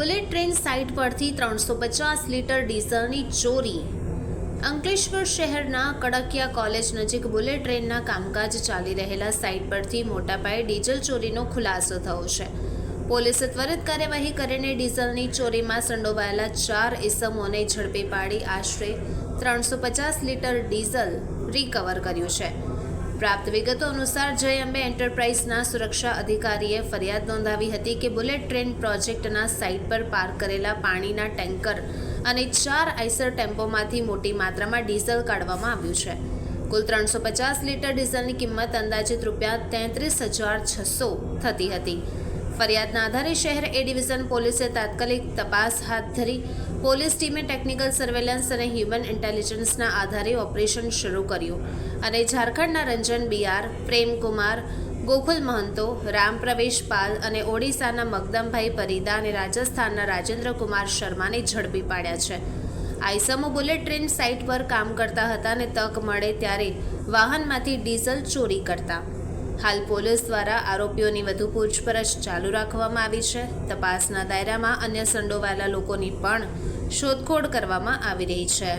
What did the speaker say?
Bullet train site પરથી ત્રણસો પચાસ લીટર ડીઝલની ચોરી. અંકલેશ્વર શહેરના કડકિયા કોલેજ નજીક બુલેટ ટ્રેનના કામકાજ ચાલી રહેલા સાઇટ પરથી મોટા પાયે ડીઝલ ચોરીનો ખુલાસો થયો છે. પોલીસે ત્વરિત કાર્યવાહી કરીને ડીઝલની ચોરીમાં સંડોવાયેલા ચાર ઇસમોને ઝડપી પાડી આશરે ત્રણસો પચાસ લીટર ડીઝલ રિકવર કર્યું છે. પ્રાપ્ત વિગતો અનુસાર જય અંબે એન્ટરપ્રાઇઝના સુરક્ષા અધિકારીએ ફરિયાદ નોંધાવી હતી કે બુલેટ ટ્રેન પ્રોજેક્ટના સાઇટ પર પાર્ક કરેલા પાણીના ટેન્કર અને ચાર આઈસર ટેમ્પોમાંથી મોટી માત્રામાં ડીઝલ કાઢવામાં આવ્યું છે. કુલ ત્રણસો પચાસ લીટર ડીઝલની કિંમત અંદાજિત રૂપિયા તેત્રીસ હજાર છસો થતી હતી. ફરિયાદના આધારે શહેર એ ડિવિઝન પોલીસે તાત્કાલિક તપાસ હાથ ધરી. પોલીસ ટીમે ટેકનિકલ સર્વેલન્સ અને હ્યુમન ઇન્ટેલિજન્સના આધારે ઓપરેશન શરૂ કર્યું. અને ઝારખંડના રંજન બિયાર પ્રેમકુમાર ગોકુલ મહંતો, રામ પ્રવેશ પાલ અને ઓડિશાના મગદમભાઈ પરીદા અને રાજસ્થાનના રાજેન્દ્ર કુમાર શર્માને ઝડપી પાડ્યા છે. આઈસમો બુલેટ ટ્રેન સાઇટ પર કામ કરતા હતા અને તક મળે ત્યારે વાહનમાંથી ડીઝલ ચોરી કરતા. હાલ પોલીસ દ્વારા આરોપીઓની વધુ પૂછપરછ ચાલુ રાખવામાં આવી છે. તપાસના દાયરામાં અન્ય સંડોવાયેલા લોકોની પણ શોધખોળ કરવામાં આવી રહી છે.